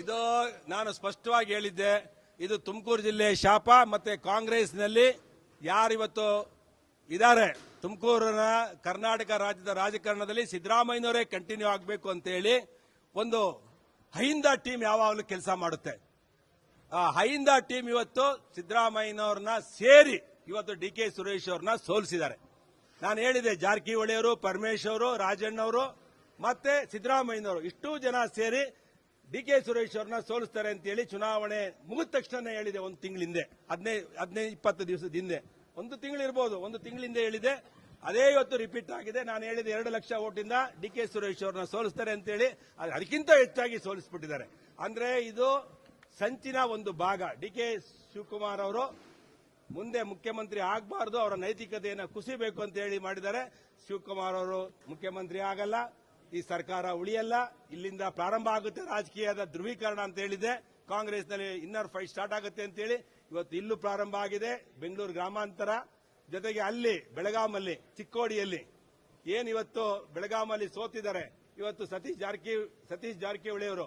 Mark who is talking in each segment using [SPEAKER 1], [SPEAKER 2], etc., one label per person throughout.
[SPEAKER 1] ಇದು ನಾನು ಸ್ಪಷ್ಟವಾಗಿ ಹೇಳಿದ್ದೆ, ಇದು ತುಮಕೂರು ಜಿಲ್ಲೆ ಶಾಪ ಮತ್ತೆ ಕಾಂಗ್ರೆಸ್ನಲ್ಲಿ ಯಾರಿವತ್ತು ಇದ್ದಾರೆ? ತುಮಕೂರಿನ ಕರ್ನಾಟಕ ರಾಜ್ಯದ ರಾಜಕಾರಣದಲ್ಲಿ ಸಿದ್ದರಾಮಯ್ಯನವರೇ ಕಂಟಿನ್ಯೂ ಆಗಬೇಕು ಅಂತ ಹೇಳಿ ಒಂದು ಹೈಂದ ಟೀಮ್ ಯಾವಾಗಲೂ ಕೆಲಸ ಮಾಡುತ್ತೆ. ಆ ಹೈಂದ ಟೀಮ್ ಇವತ್ತು ಸಿದ್ದರಾಮಯ್ಯನವ್ರನ್ನ ಸೇರಿ ಇವತ್ತು ಡಿ ಕೆ ಸುರೇಶ್ ಅವ್ರನ್ನ ಸೋಲಿಸಿದ್ದಾರೆ. ನಾನು ಹೇಳಿದೆ, ಜಾರಕಿಹೊಳಿಯವರು, ಪರಮೇಶ್ವರು ರಾಜಣ್ಣವರು ಮತ್ತೆ ಸಿದ್ದರಾಮಯ್ಯನವರು ಇಷ್ಟು ಜನ ಸೇರಿ ಡಿ ಕೆ ಸುರೇಶ್ ಅವ್ರನ್ನ ಸೋಲಿಸ್ತಾರೆ ಅಂತ ಹೇಳಿ ಚುನಾವಣೆ ಮುಗಿದ ತಕ್ಷಣ ಹೇಳಿದೆ ಒಂದು ತಿಂಗಳ ಹಿಂದೆ. ಹದಿನೈದು ಹದಿನೈದು ಇಪ್ಪತ್ತು ದಿವಸದ ಹಿಂದೆ. ಒಂದು ತಿಂಗಳಿರ್ಬೋದು ಒಂದು ತಿಂಗಳಿಂದ ಹೇಳಿದೆ. ಅದೇ ಇವತ್ತು ರಿಪೀಟ್ ಆಗಿದೆ. ನಾನು ಹೇಳಿದ ಎರಡು ಲಕ್ಷ ಓಟಿಂದ ಡಿ ಕೆ ಸುರೇಶ್ ಅವ್ರನ್ನ ಸೋಲಿಸ್ತಾರೆ ಅಂತೇಳಿ. ಅದು, ಅದಕ್ಕಿಂತ ಹೆಚ್ಚಾಗಿ ಸೋಲಿಸ್ಬಿಟ್ಟಿದ್ದಾರೆ. ಅಂದ್ರೆ ಇದು ಸಂಚಿನ ಒಂದು ಭಾಗ. ಡಿ ಕೆ ಶಿವಕುಮಾರ್ ಅವರು ಮುಂದೆ ಮುಖ್ಯಮಂತ್ರಿ ಆಗಬಾರ್ದು, ಅವರ ನೈತಿಕತೆಯನ್ನು ಕುಸಿಬೇಕು ಅಂತ ಹೇಳಿ ಮಾಡಿದ್ದಾರೆ. ಶಿವಕುಮಾರ್ ಅವರು ಮುಖ್ಯಮಂತ್ರಿ ಆಗಲ್ಲ. ಈ ಸರ್ಕಾರ ಉಳಿಯಲ್ಲ, ಇಲ್ಲಿಂದ ಪ್ರಾರಂಭ ಆಗುತ್ತೆ ರಾಜಕೀಯದ ಧ್ರುವೀಕರಣ ಅಂತ ಹೇಳಿದೆ. ಕಾಂಗ್ರೆಸ್ನಲ್ಲಿ ಇನ್ನರ್ ಫೈಟ್ ಸ್ಟಾರ್ಟ್ ಆಗುತ್ತೆ ಅಂತ ಹೇಳಿ ಇವತ್ತು ಇಲ್ಲೂ ಪ್ರಾರಂಭ ಆಗಿದೆ, ಬೆಂಗಳೂರು ಗ್ರಾಮಾಂತರ. ಜೊತೆಗೆ ಅಲ್ಲಿ ಬೆಳಗಾಮಲ್ಲಿ ಚಿಕ್ಕೋಡಿಯಲ್ಲಿ ಏನ್ ಇವತ್ತು ಬೆಳಗಾಮಲ್ಲಿ ಸೋತಿದ್ದಾರೆ? ಇವತ್ತು ಸತೀಶ್ ಜಾರಕಿ ಸತೀಶ್ ಜಾರಕಿಹೊಳಿ ಅವರು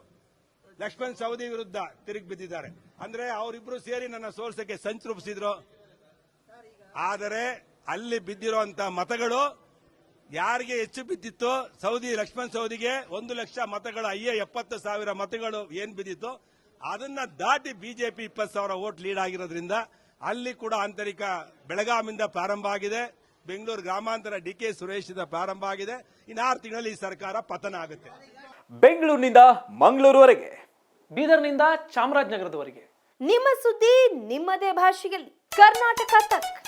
[SPEAKER 1] ಲಕ್ಷ್ಮಣ್ ಸವದಿ ವಿರುದ್ಧ ತಿರುಗಿ ಬಿದ್ದಿದ್ದಾರೆ. ಅಂದ್ರೆ ಅವರಿಬ್ರು ಸೇರಿ ನನ್ನ ಸೋರ್ಸಕ್ಕೆ ಸಂಚು ರೂಪಿಸಿದ್ರು. ಆದರೆ ಅಲ್ಲಿ ಬಿದ್ದಿರುವಂತ ಮತಗಳು ಯಾರಿಗೆ ಹೆಚ್ಚು ಬಿದ್ದಿತ್ತು ಸೌದಿ ಲಕ್ಷ್ಮಣ್ ಸೌದಿಗೆ ಒಂದು ಲಕ್ಷ ಮತಗಳು ಅಯ್ಯ ಎಪ್ಪತ್ತು ಸಾವಿರ ಮತಗಳು ಏನ್ ಬಿದ್ದಿತ್ತು ಅದನ್ನ ದಾಟಿ ಬಿಜೆಪಿ ಇಪ್ಪತ್ತು ಸಾವಿರ ವೋಟ್ ಲೀಡ್ ಆಗಿರೋದ್ರಿಂದ ಅಲ್ಲಿ ಕೂಡ ಆಂತರಿಕ ಬೆಳಗಾಮಿಂದ ಪ್ರಾರಂಭ ಆಗಿದೆ. ಬೆಂಗಳೂರು ಗ್ರಾಮಾಂತರ ಡಿ ಕೆ ಸುರೇಶ್ ಪ್ರಾರಂಭ ಆಗಿದೆ. ಆರು ತಿಂಗಳಲ್ಲಿ ಈ ಸರ್ಕಾರ ಪತನ ಆಗುತ್ತೆ.
[SPEAKER 2] ಬೆಂಗಳೂರಿನಿಂದ ಮಂಗಳೂರುವರೆಗೆ
[SPEAKER 3] ಬೀದರ್ನಿಂದ ಚಾಮರಾಜನಗರದವರೆಗೆ.
[SPEAKER 4] ನಿಮ್ಮ ಸುದ್ದಿ ನಿಮ್ಮದೇ ಭಾಷೆಯಲ್ಲಿ. ಕರ್ನಾಟಕ ತಕ್.